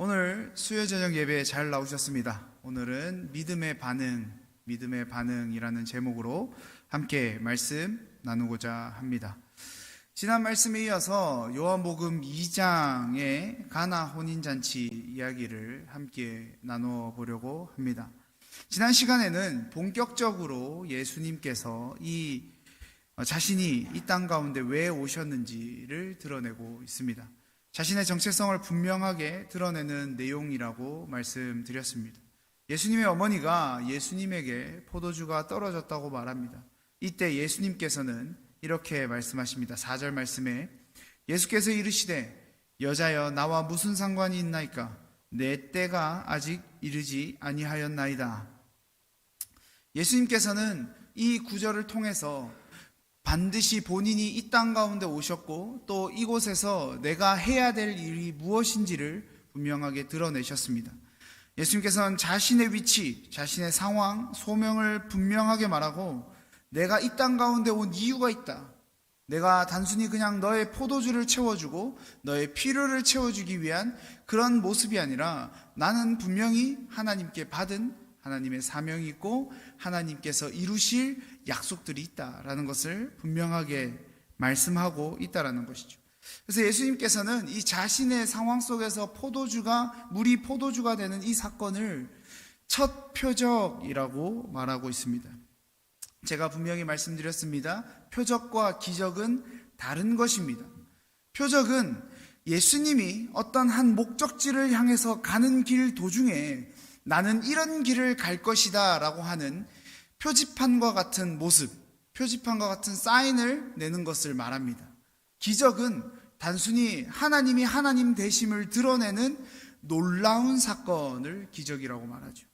오늘 수요 저녁 예배에 잘 나오셨습니다. 오늘은 믿음의 반응, 믿음의 반응이라는 제목으로 함께 말씀 나누고자 합니다. 지난 말씀에 이어서 요한복음 2장의 가나 혼인잔치 이야기를 함께 나누어 보려고 합니다. 지난 시간에는 본격적으로 예수님께서 이 어, 자신이 이 땅 가운데 왜 오셨는지를 드러내고 있습니다. 자신의 정체성을 분명하게 드러내는 내용이라고 말씀드렸습니다. 예수님의 어머니가 예수님에게 포도주가 떨어졌다고 말합니다. 이때 예수님께서는 이렇게 말씀하십니다. 4절 말씀에 예수께서 이르시되 여자여 나와 무슨 상관이 있나이까 내 때가 아직 이르지 아니하였나이다. 예수님께서는 이 구절을 통해서 반드시 본인이 이 땅 가운데 오셨고 또 이곳에서 내가 해야 될 일이 무엇인지를 분명하게 드러내셨습니다. 예수님께서는 자신의 위치, 자신의 상황, 소명을 분명하게 말하고 내가 이 땅 가운데 온 이유가 있다. 내가 단순히 그냥 너의 포도주를 채워주고 너의 필요를 채워주기 위한 그런 모습이 아니라 나는 분명히 하나님께 받은 하나님의 사명이 있고 하나님께서 이루실 약속들이 있다라는 것을 분명하게 말씀하고 있다라는 것이죠. 그래서 예수님께서는 이 자신의 상황 속에서 포도주가 물이 포도주가 되는 이 사건을 첫 표적이라고 말하고 있습니다. 제가 분명히 말씀드렸습니다. 표적과 기적은 다른 것입니다. 표적은 예수님이 어떤 한 목적지를 향해서 가는 길 도중에 나는 이런 길을 갈 것이다 라고 하는 표지판과 같은 모습, 표지판과 같은 사인을 내는 것을 말합니다. 기적은 단순히 하나님이 하나님 되심을 드러내는 놀라운 사건을 기적이라고 말하죠.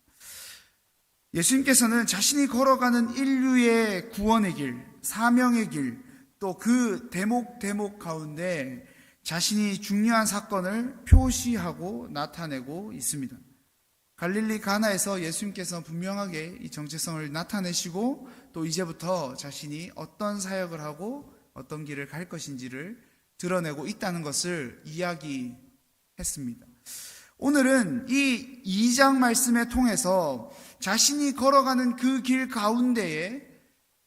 예수님께서는 자신이 걸어가는 인류의 구원의 길, 사명의 길, 또 그 대목 대목 가운데 자신이 중요한 사건을 표시하고 나타내고 있습니다. 갈릴리 가나에서 예수님께서 분명하게 이 정체성을 나타내시고 또 이제부터 자신이 어떤 사역을 하고 어떤 길을 갈 것인지를 드러내고 있다는 것을 이야기했습니다. 오늘은 이 2장 말씀에 통해서 자신이 걸어가는 그 길 가운데에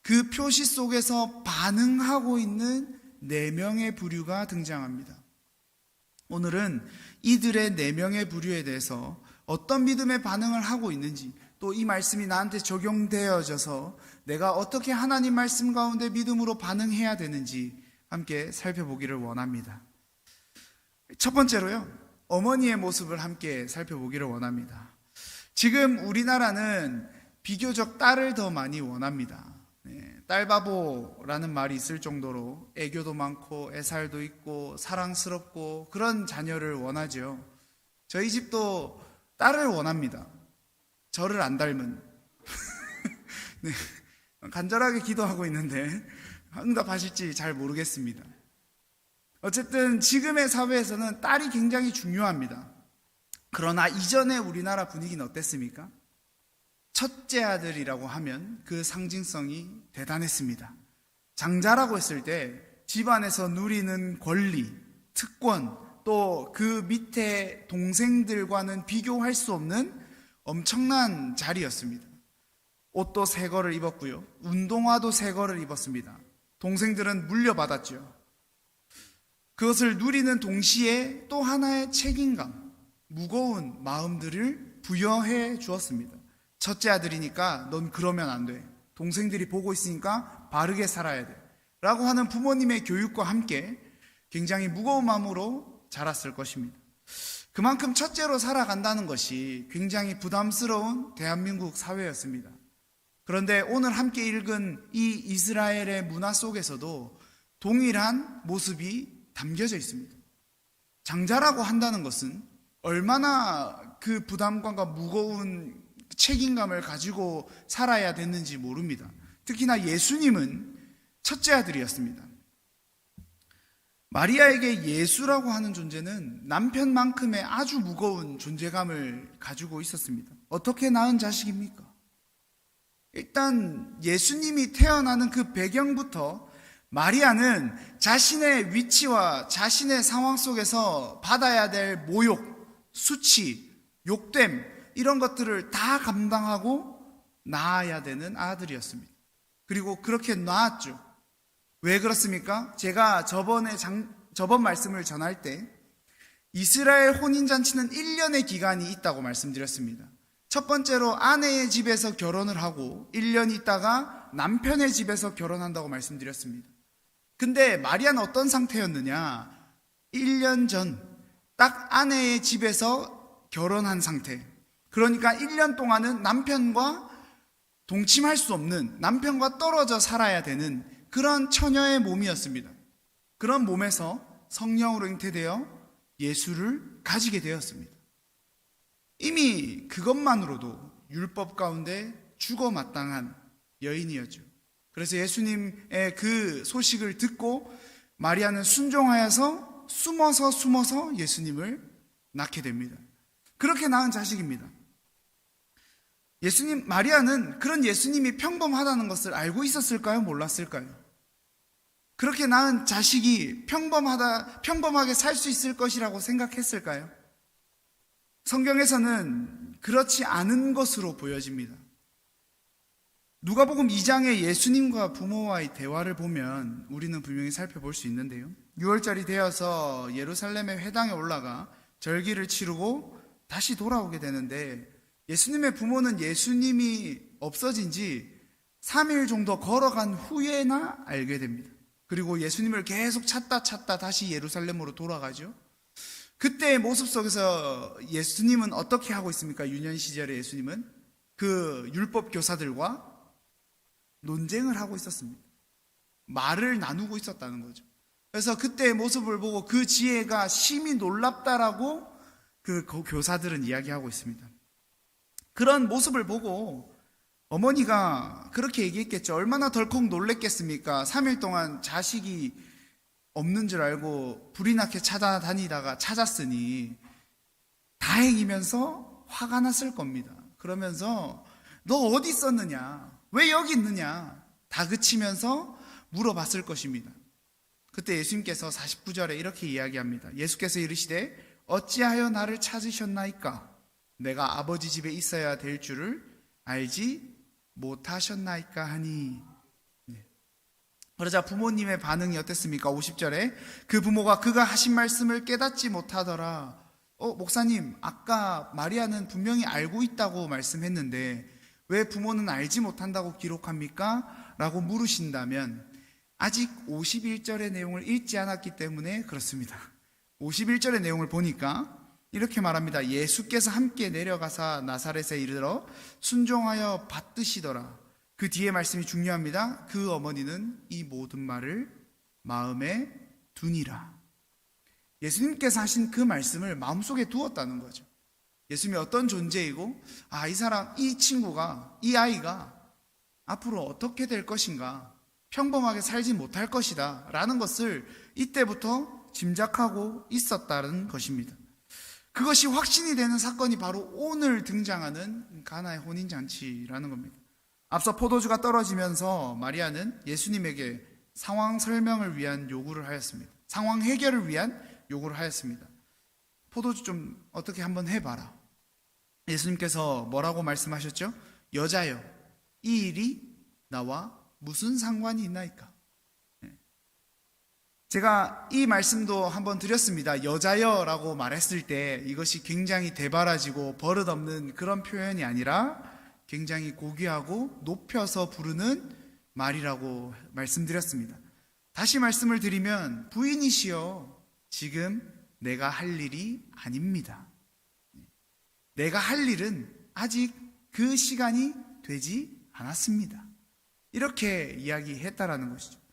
그 표시 속에서 반응하고 있는 네 명의 부류가 등장합니다. 오늘은 이들의 네 명의 부류에 대해서 어떤 믿음의 반응을 하고 있는지 또 이 말씀이 나한테 적용되어져서 내가 어떻게 하나님 말씀 가운데 믿음으로 반응해야 되는지 함께 살펴보기를 원합니다. 첫 번째로요, 어머니의 모습을 함께 살펴보기를 원합니다. 지금 우리나라는 비교적 딸을 더 많이 원합니다. 네, 딸바보라는 말이 있을 정도로 애교도 많고 애살도 있고 사랑스럽고 그런 자녀를 원하죠. 저희 집도 딸을 원합니다. 저를 안 닮은. 네, 간절하게 기도하고 있는데 응답하실지 잘 모르겠습니다. 어쨌든 지금의 사회에서는 딸이 굉장히 중요합니다. 그러나 이전의 우리나라 분위기는 어땠습니까? 첫째 아들이라고 하면 그 상징성이 대단했습니다. 장자라고 했을 때 집안에서 누리는 권리, 특권, 또 그 밑에 동생들과는 비교할 수 없는 엄청난 자리였습니다. 옷도 새 거를 입었고요. 운동화도 새 거를 입었습니다. 동생들은 물려받았죠. 그것을 누리는 동시에 또 하나의 책임감, 무거운 마음들을 부여해 주었습니다. 첫째 아들이니까 넌 그러면 안 돼. 동생들이 보고 있으니까 바르게 살아야 돼. 라고 하는 부모님의 교육과 함께 굉장히 무거운 마음으로 자랐을 것입니다. 그만큼 첫째로 살아간다는 것이 굉장히 부담스러운 대한민국 사회였습니다. 그런데 오늘 함께 읽은 이 이스라엘의 문화 속에서도 동일한 모습이 담겨져 있습니다. 장자라고 한다는 것은 얼마나 그 부담감과 무거운 책임감을 가지고 살아야 됐는지 모릅니다. 특히나 예수님은 첫째 아들이었습니다. 마리아에게 예수라고 하는 존재는 남편만큼의 아주 무거운 존재감을 가지고 있었습니다. 어떻게 낳은 자식입니까? 일단 예수님이 태어나는 그 배경부터 마리아는 자신의 위치와 자신의 상황 속에서 받아야 될 모욕, 수치, 욕됨 이런 것들을 다 감당하고 낳아야 되는 아들이었습니다. 그리고 그렇게 낳았죠. 왜 그렇습니까? 제가 저번에 장, 저번 말씀을 전할 때 이스라엘 혼인잔치는 1년의 기간이 있다고 말씀드렸습니다. 첫 번째로 아내의 집에서 결혼을 하고 1년 있다가 남편의 집에서 결혼한다고 말씀드렸습니다. 근데 마리아는 어떤 상태였느냐? 1년 전, 딱 아내의 집에서 결혼한 상태. 그러니까 1년 동안은 남편과 동침할 수 없는, 남편과 떨어져 살아야 되는 그런 처녀의 몸이었습니다. 그런 몸에서 성령으로 잉태되어 예수를 가지게 되었습니다. 이미 그것만으로도 율법 가운데 죽어 마땅한 여인이었죠. 그래서 예수님의 그 소식을 듣고 마리아는 순종하여서 숨어서 숨어서 예수님을 낳게 됩니다. 그렇게 낳은 자식입니다. 예수님, 마리아는 그런 예수님이 평범하다는 것을 알고 있었을까요? 몰랐을까요? 그렇게 낳은 자식이 평범하다, 평범하게 살 수 있을 것이라고 생각했을까요? 성경에서는 그렇지 않은 것으로 보여집니다. 누가복음 2장의 예수님과 부모와의 대화를 보면 우리는 분명히 살펴볼 수 있는데요. 6월절이 되어서 예루살렘의 회당에 올라가 절기를 치르고 다시 돌아오게 되는데 예수님의 부모는 예수님이 없어진 지 3일 정도 걸어간 후에나 알게 됩니다. 그리고 예수님을 계속 찾다 찾다 다시 예루살렘으로 돌아가죠. 그때의 모습 속에서 예수님은 어떻게 하고 있습니까? 유년 시절에 예수님은 그 율법 교사들과 논쟁을 하고 있었습니다. 말을 나누고 있었다는 거죠. 그래서 그때의 모습을 보고 그 지혜가 심히 놀랍다라고 그 교사들은 이야기하고 있습니다. 그런 모습을 보고 어머니가 그렇게 얘기했겠죠. 얼마나 덜컥 놀랬겠습니까? 3일 동안 자식이 없는 줄 알고 불이 나게 찾아다니다가 찾았으니 다행이면서 화가 났을 겁니다. 그러면서 너 어디 있었느냐? 왜 여기 있느냐? 다그치면서 물어봤을 것입니다. 그때 예수님께서 49절에 이렇게 이야기합니다. 예수께서 이르시되 어찌하여 나를 찾으셨나이까? 내가 아버지 집에 있어야 될 줄을 알지 못하셨나이까 하니 그러자 부모님의 반응이 어땠습니까? 50절에 그 부모가 그가 하신 말씀을 깨닫지 못하더라. 어, 목사님, 아까 마리아는 분명히 알고 있다고 말씀했는데 왜 부모는 알지 못한다고 기록합니까? 라고 물으신다면 아직 51절의 내용을 읽지 않았기 때문에 그렇습니다. 51절의 내용을 보니까 이렇게 말합니다. 예수께서 함께 내려가사 나사렛에 이르러 순종하여 받드시더라. 그 뒤에 말씀이 중요합니다. 그 어머니는 이 모든 말을 마음에 두니라. 예수님께서 하신 그 말씀을 마음속에 두었다는 거죠. 예수님이 어떤 존재이고, 아, 이 사람, 이 친구가, 이 아이가 앞으로 어떻게 될 것인가, 평범하게 살지 못할 것이다, 라는 것을 이때부터 짐작하고 있었다는 것입니다. 그것이 확신이 되는 사건이 바로 오늘 등장하는 가나의 혼인잔치라는 겁니다. 앞서 포도주가 떨어지면서 마리아는 예수님에게 상황 설명을 위한 요구를 하였습니다. 상황 해결을 위한 요구를 하였습니다. 포도주 좀 어떻게 한번 해봐라. 예수님께서 뭐라고 말씀하셨죠? 여자여, 이 일이 나와 무슨 상관이 있나이까? 네. 제가 이 말씀도 한번 드렸습니다. 여자여라고 말했을 때 이것이 굉장히 대바라지고 버릇없는 그런 표현이 아니라 굉장히 고귀하고 높여서 부르는 말이라고 말씀드렸습니다. 다시 말씀을 드리면 부인이시여 지금 내가 할 일이 아닙니다. 내가 할 일은 아직 그 시간이 되지 않았습니다. 이렇게 이야기했다라는 것이죠.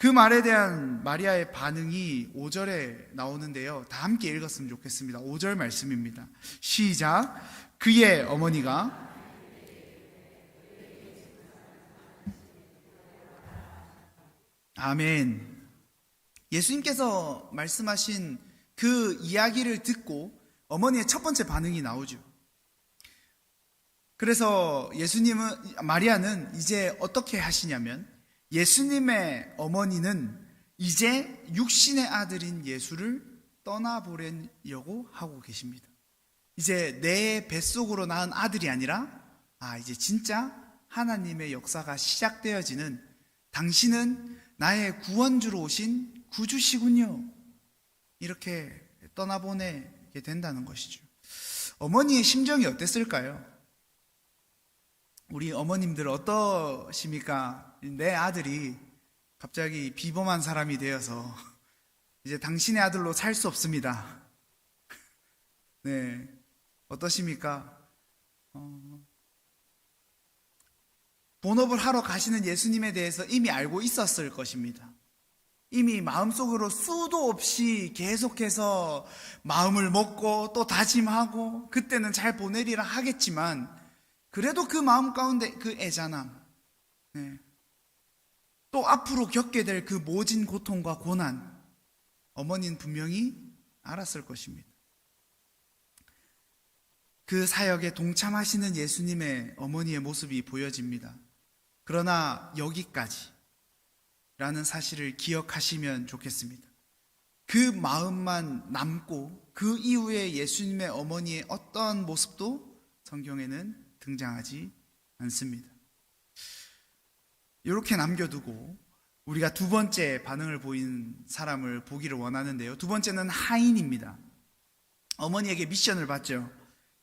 그 말에 대한 마리아의 반응이 5절에 나오는데요. 다 함께 읽었으면 좋겠습니다. 5절 말씀입니다. 시작. 그의 어머니가 아멘. 예수님께서 말씀하신 그 이야기를 듣고 어머니의 첫 번째 반응이 나오죠. 그래서 예수님은, 마리아는 이제 어떻게 하시냐면 예수님의 어머니는 이제 육신의 아들인 예수를 떠나보려고 하고 계십니다. 이제 내 뱃속으로 낳은 아들이 아니라 아 이제 진짜 하나님의 역사가 시작되어지는 당신은 나의 구원주로 오신 구주시군요. 이렇게 떠나보내게 된다는 것이죠. 어머니의 심정이 어땠을까요? 우리 어머님들 어떠십니까? 내 아들이 갑자기 비범한 사람이 되어서 이제 당신의 아들로 살 수 없습니다. 네. 어떠십니까? 어, 본업을 하러 가시는 예수님에 대해서 이미 알고 있었을 것입니다. 이미 마음속으로 수도 없이 계속해서 마음을 먹고 또 다짐하고 그때는 잘 보내리라 하겠지만 그래도 그 마음 가운데 그 애잔함, 네. 또 앞으로 겪게 될 그 모진 고통과 고난, 어머니는 분명히 알았을 것입니다. 그 사역에 동참하시는 예수님의 어머니의 모습이 보여집니다. 그러나 여기까지 라는 사실을 기억하시면 좋겠습니다. 그 마음만 남고 그 이후에 예수님의 어머니의 어떤 모습도 성경에는 등장하지 않습니다. 이렇게 남겨두고 우리가 두 번째 반응을 보인 사람을 보기를 원하는데요. 두 번째는 하인입니다. 어머니에게 미션을 받죠.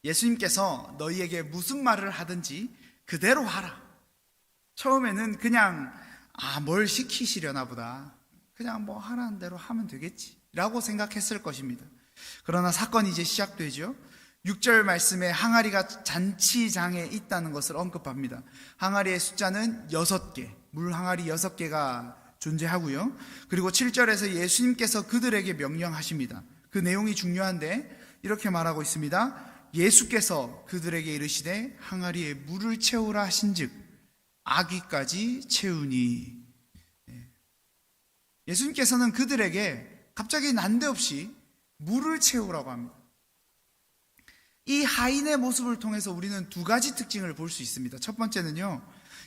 예수님께서 너희에게 무슨 말을 하든지 그대로 하라. 처음에는 그냥 아, 뭘 시키시려나 보다. 그냥 뭐 하라는 대로 하면 되겠지. 라고 생각했을 것입니다. 그러나 사건이 이제 시작되죠. 6절 말씀에 항아리가 잔치장에 있다는 것을 언급합니다. 항아리의 숫자는 6개, 물 항아리 6개가 존재하고요. 그리고 7절에서 예수님께서 그들에게 명령하십니다. 그 내용이 중요한데 이렇게 말하고 있습니다. 예수께서 그들에게 이르시되 항아리에 물을 채우라 하신즉 아기까지 채우니 예. 예수님께서는 그들에게 갑자기 난데없이 물을 채우라고 합니다. 이 하인의 모습을 통해서 우리는 두 가지 특징을 볼 수 있습니다. 첫 번째는요,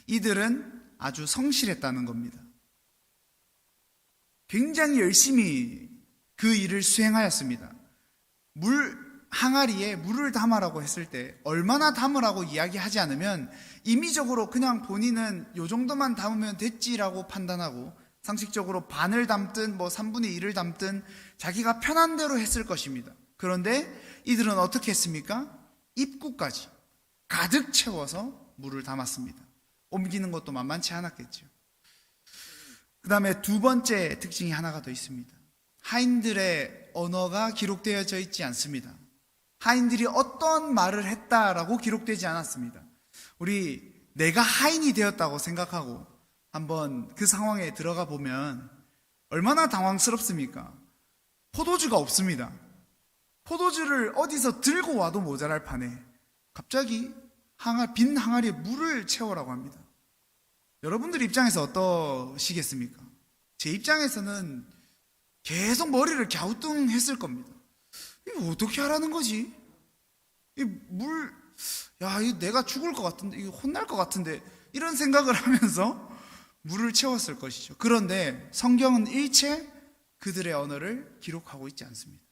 이들은 아주 성실했다는 겁니다. 굉장히 열심히 그 일을 수행하였습니다. 물, 항아리에 물을 담아라고 했을 때 얼마나 담으라고 이야기하지 않으면 임의적으로 그냥 본인은 요 정도만 담으면 됐지라고 판단하고 상식적으로 반을 담든 뭐 3분의 1을 담든 자기가 편한 대로 했을 것입니다. 그런데 이들은 어떻게 했습니까? 입구까지 가득 채워서 물을 담았습니다. 옮기는 것도 만만치 않았겠죠. 그 다음에 두 번째 특징이 하나가 더 있습니다. 하인들의 언어가 기록되어져 있지 않습니다. 하인들이 어떤 말을 했다라고 기록되지 않았습니다. 우리 내가 하인이 되었다고 생각하고 한번 그 상황에 들어가 보면 얼마나 당황스럽습니까? 포도주가 없습니다. 포도주를 어디서 들고 와도 모자랄 판에 갑자기 항아, 빈 항아리에 물을 채우라고 합니다. 여러분들 입장에서 어떠시겠습니까? 제 입장에서는 계속 머리를 갸우뚱했을 겁니다. 이거 어떻게 하라는 거지? 이 물, 야, 이 내가 죽을 것 같은데, 이거 혼날 것 같은데, 이런 생각을 하면서 물을 채웠을 것이죠. 그런데 성경은 일체 그들의 언어를 기록하고 있지 않습니다.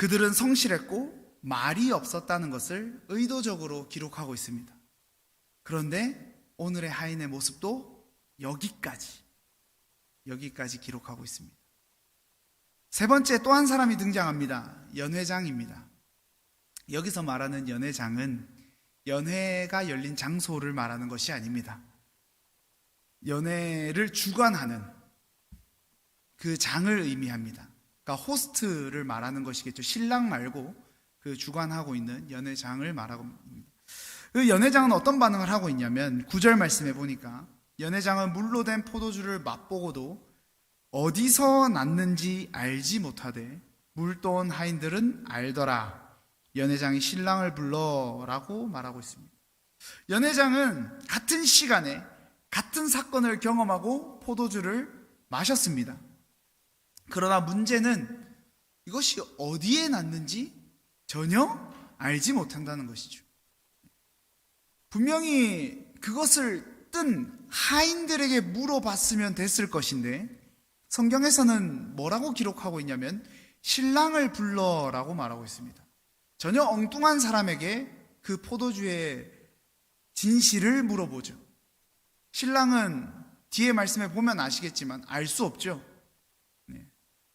그들은 성실했고 말이 없었다는 것을 의도적으로 기록하고 있습니다. 그런데 오늘의 하인의 모습도 여기까지, 여기까지 기록하고 있습니다. 세 번째 또 한 사람이 등장합니다. 연회장입니다. 여기서 말하는 연회장은 연회가 열린 장소를 말하는 것이 아닙니다. 연회를 주관하는 그 장을 의미합니다. 그러니까 호스트를 말하는 것이겠죠. 신랑 말고 그 주관하고 있는 연회장을 말하고 있습니다. 그 연회장은 어떤 반응을 하고 있냐면 구절 말씀에 보니까 연회장은 물로 된 포도주를 맛보고도 어디서 났는지 알지 못하되 물도온 하인들은 알더라. 연회장이 신랑을 불러라고 말하고 있습니다. 연회장은 같은 시간에 같은 사건을 경험하고 포도주를 마셨습니다. 그러나 문제는 이것이 어디에 났는지 전혀 알지 못한다는 것이죠. 분명히 그것을 뜬 하인들에게 물어봤으면 됐을 것인데 성경에서는 뭐라고 기록하고 있냐면 신랑을 불러라고 말하고 있습니다. 전혀 엉뚱한 사람에게 그 포도주의 진실을 물어보죠. 신랑은 뒤에 말씀에 보면 아시겠지만 알 수 없죠.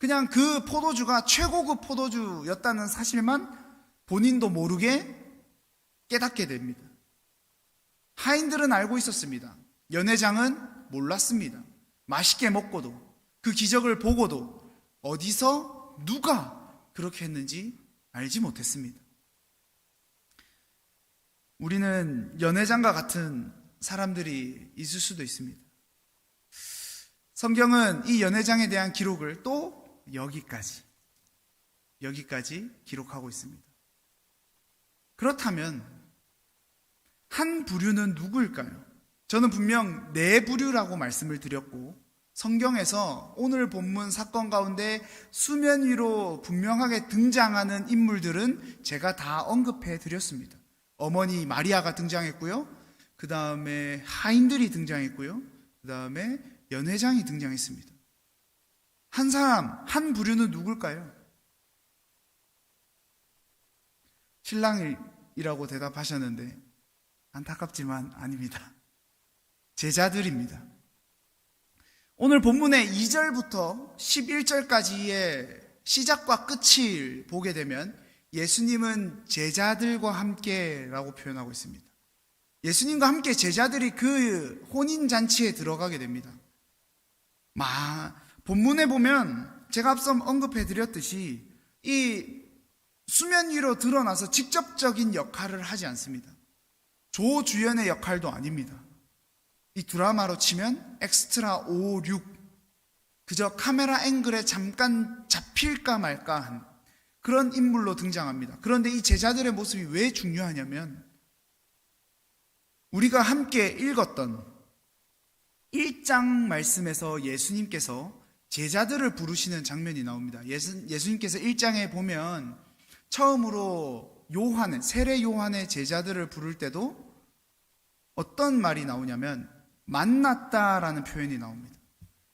네. 그냥 그 포도주가 최고급 포도주였다는 사실만 본인도 모르게 깨닫게 됩니다. 하인들은 알고 있었습니다. 연회장은 몰랐습니다. 맛있게 먹고도 그 기적을 보고도 어디서 누가 그렇게 했는지 알지 못했습니다. 우리는 연회장과 같은 사람들이 있을 수도 있습니다. 성경은 이 연회장에 대한 기록을 또 여기까지, 여기까지 기록하고 있습니다. 그렇다면 한 부류는 누구일까요? 저는 분명 네 부류라고 말씀을 드렸고 성경에서 오늘 본문 사건 가운데 수면 위로 분명하게 등장하는 인물들은 제가 다 언급해 드렸습니다. 어머니 마리아가 등장했고요. 그 다음에 하인들이 등장했고요. 그 다음에 연회장이 등장했습니다. 한 사람, 한 부류는 누굴까요? 신랑이라고 대답하셨는데 안타깝지만 아닙니다. 제자들입니다. 오늘 본문의 2절부터 11절까지의 시작과 끝을 보게 되면 예수님은 제자들과 함께라고 표현하고 있습니다. 예수님과 함께 제자들이 그 혼인잔치에 들어가게 됩니다. 마, 본문에 보면 제가 앞서 언급해 드렸듯이 이 수면 위로 드러나서 직접적인 역할을 하지 않습니다. 조주연의 역할도 아닙니다. 이 드라마로 치면 엑스트라 5, 6 그저 카메라 앵글에 잠깐 잡힐까 말까 한 그런 인물로 등장합니다. 그런데 이 제자들의 모습이 왜 중요하냐면 우리가 함께 읽었던 1장 말씀에서 예수님께서 제자들을 부르시는 장면이 나옵니다. 예수, 예수님께서 1장에 보면 처음으로 요한의 세례 요한의 제자들을 부를 때도 어떤 말이 나오냐면 만났다라는 표현이 나옵니다.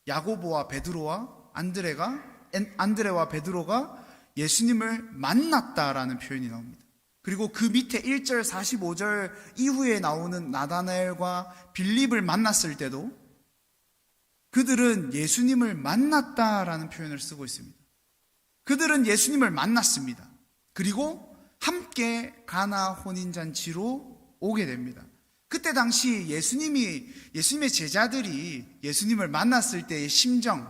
야고보와 베드로와 안드레가 안드레와 베드로가 예수님을 만났다라는 표현이 나옵니다. 그리고 그 밑에 1절 45절 이후에 나오는 나다나엘과 빌립을 만났을 때도 그들은 예수님을 만났다라는 표현을 쓰고 있습니다. 그들은 예수님을 만났습니다. 그리고 함께 가나 혼인잔치로 오게 됩니다. 그때 당시 예수님이, 예수님의 제자들이 예수님을 만났을 때의 심정은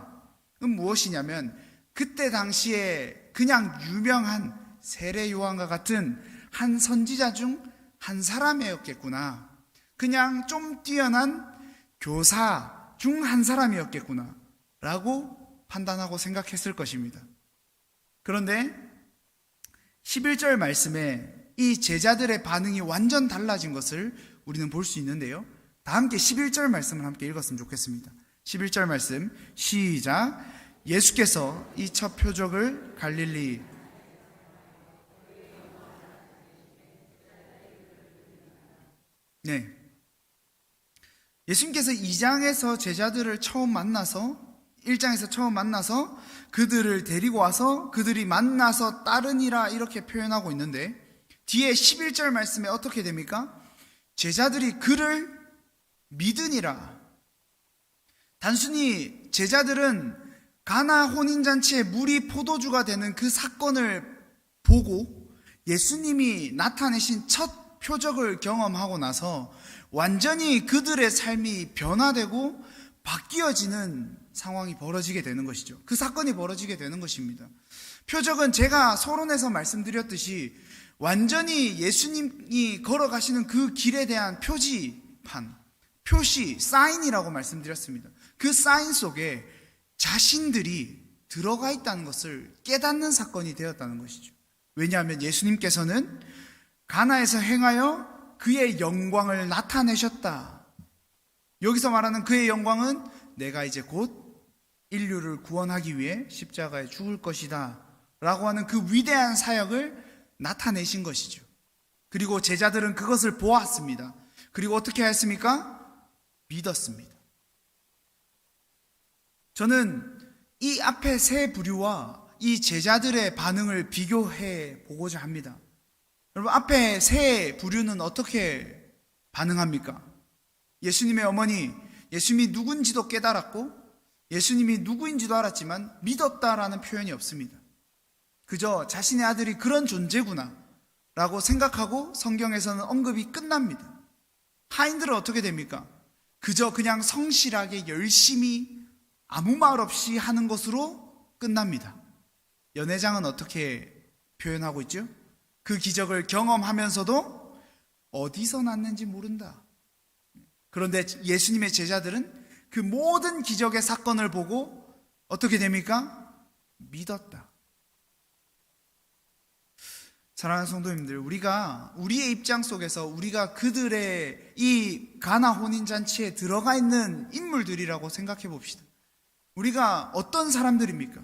무엇이냐면 그때 당시에 그냥 유명한 세례 요한과 같은 한 선지자 중 한 사람이었겠구나. 그냥 좀 뛰어난 교사 중 한 사람이었겠구나. 라고 판단하고 생각했을 것입니다. 그런데 11절 말씀에 이 제자들의 반응이 완전 달라진 것을 우리는 볼 수 있는데요. 다 함께 11절 말씀을 함께 읽었으면 좋겠습니다. 11절 말씀 시작. 예수께서 이 첫 표적을 갈릴리 네. 예수님께서 2장에서 제자들을 처음 만나서 1장에서 처음 만나서 그들을 데리고 와서 그들이 만나서 따르니라 이렇게 표현하고 있는데 뒤에 11절 말씀에 어떻게 됩니까? 제자들이 그를 믿으니라. 단순히 제자들은 가나 혼인잔치에 물이 포도주가 되는 그 사건을 보고 예수님이 나타내신 첫 표적을 경험하고 나서 완전히 그들의 삶이 변화되고 바뀌어지는 상황이 벌어지게 되는 것이죠. 그 사건이 벌어지게 되는 것입니다. 표적은 제가 서론에서 말씀드렸듯이 완전히 예수님이 걸어가시는 그 길에 대한 표지판, 표시, 사인이라고 말씀드렸습니다. 그 사인 속에 자신들이 들어가 있다는 것을 깨닫는 사건이 되었다는 것이죠. 왜냐하면 예수님께서는 가나에서 행하여 그의 영광을 나타내셨다. 여기서 말하는 그의 영광은 내가 이제 곧 인류를 구원하기 위해 십자가에 죽을 것이다. 라고 하는 그 위대한 사역을 나타내신 것이죠. 그리고 제자들은 그것을 보았습니다. 그리고 어떻게 했습니까? 믿었습니다. 저는 이 앞에 세 부류와 이 제자들의 반응을 비교해 보고자 합니다. 여러분, 앞에 세 부류는 어떻게 반응합니까? 예수님의 어머니, 예수님이 누군지도 깨달았고, 예수님이 누구인지도 알았지만 믿었다라는 표현이 없습니다. 그저 자신의 아들이 그런 존재구나 라고 생각하고 성경에서는 언급이 끝납니다. 하인들은 어떻게 됩니까? 그저 그냥 성실하게 열심히 아무 말 없이 하는 것으로 끝납니다. 연회장은 어떻게 표현하고 있죠? 그 기적을 경험하면서도 어디서 났는지 모른다. 그런데 예수님의 제자들은 그 모든 기적의 사건을 보고 어떻게 됩니까? 믿었다. 사랑하는 성도님들, 우리가 우리의 입장 속에서 우리가 그들의 이 가나 혼인 잔치에 들어가 있는 인물들이라고 생각해 봅시다. 우리가 어떤 사람들입니까?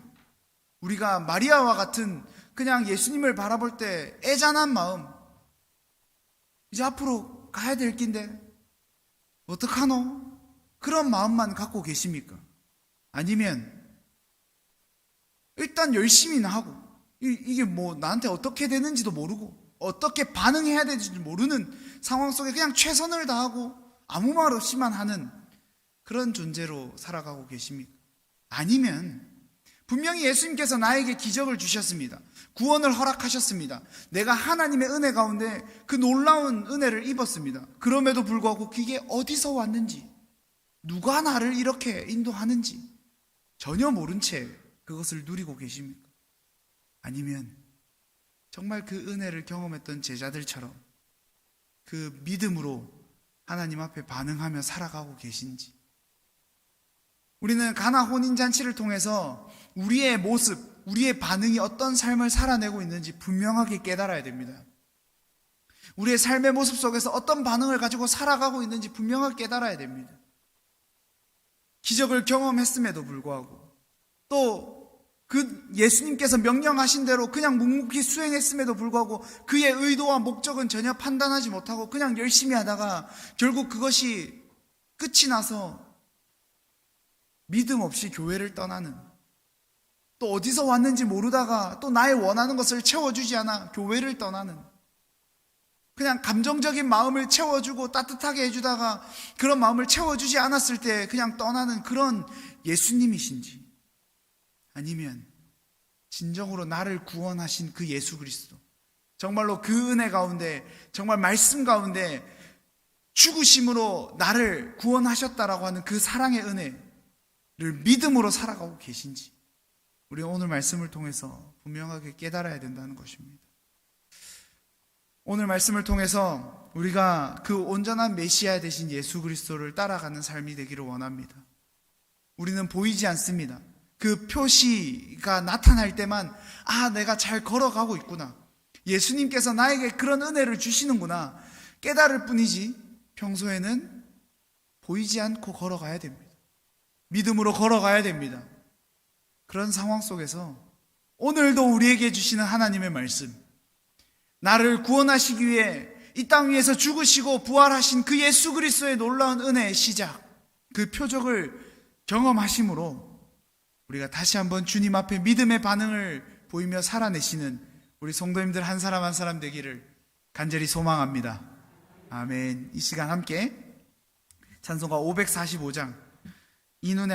우리가 마리아와 같은 그냥 예수님을 바라볼 때 애잔한 마음, 이제 앞으로 가야 될 긴데 어떡하노? 그런 마음만 갖고 계십니까? 아니면 일단 열심히는 하고 이- 이게 뭐 나한테 어떻게 되는지도 모르고 어떻게 반응해야 되는지 모르는 상황 속에 그냥 최선을 다하고 아무 말 없이만 하는 그런 존재로 살아가고 계십니까? 아니면 분명히 예수님께서 나에게 기적을 주셨습니다. 구원을 허락하셨습니다. 내가 하나님의 은혜 가운데 그 놀라운 은혜를 입었습니다. 그럼에도 불구하고 그게 어디서 왔는지, 누가 나를 이렇게 인도하는지 전혀 모른 채 그것을 누리고 계십니까? 아니면 정말 그 은혜를 경험했던 제자들처럼 그 믿음으로 하나님 앞에 반응하며 살아가고 계신지 우리는 가나 혼인 잔치를 통해서 우리의 모습, 우리의 반응이 어떤 삶을 살아내고 있는지 분명하게 깨달아야 됩니다. 우리의 삶의 모습 속에서 어떤 반응을 가지고 살아가고 있는지 분명하게 깨달아야 됩니다. 기적을 경험했음에도 불구하고 또 그 예수님께서 명령하신 대로 그냥 묵묵히 수행했음에도 불구하고 그의 의도와 목적은 전혀 판단하지 못하고 그냥 열심히 하다가 결국 그것이 끝이 나서 믿음 없이 교회를 떠나는 또 어디서 왔는지 모르다가 또 나의 원하는 것을 채워주지 않아 교회를 떠나는 그냥 감정적인 마음을 채워주고 따뜻하게 해주다가 그런 마음을 채워주지 않았을 때 그냥 떠나는 그런 예수님이신지 아니면 진정으로 나를 구원하신 그 예수 그리스도 정말로 그 은혜 가운데 정말 말씀 가운데 죽으심으로 나를 구원하셨다라고 하는 그 사랑의 은혜를 믿음으로 살아가고 계신지 우리 오늘 말씀을 통해서 분명하게 깨달아야 된다는 것입니다. 오늘 말씀을 통해서 우리가 그 온전한 메시아 되신 예수 그리스도를 따라가는 삶이 되기를 원합니다. 우리는 보이지 않습니다. 그 표시가 나타날 때만 아 내가 잘 걸어가고 있구나. 예수님께서 나에게 그런 은혜를 주시는구나. 깨달을 뿐이지 평소에는 보이지 않고 걸어가야 됩니다. 믿음으로 걸어가야 됩니다. 그런 상황 속에서 오늘도 우리에게 주시는 하나님의 말씀 나를 구원하시기 위해 이 땅 위에서 죽으시고 부활하신 그 예수 그리스도의 놀라운 은혜의 시작 그 표적을 경험하심으로 우리가 다시 한번 주님 앞에 믿음의 반응을 보이며 살아내시는 우리 성도님들 한 사람 한 사람 되기를 간절히 소망합니다. 아멘. 이 시간 함께 찬송가 545장 이 눈에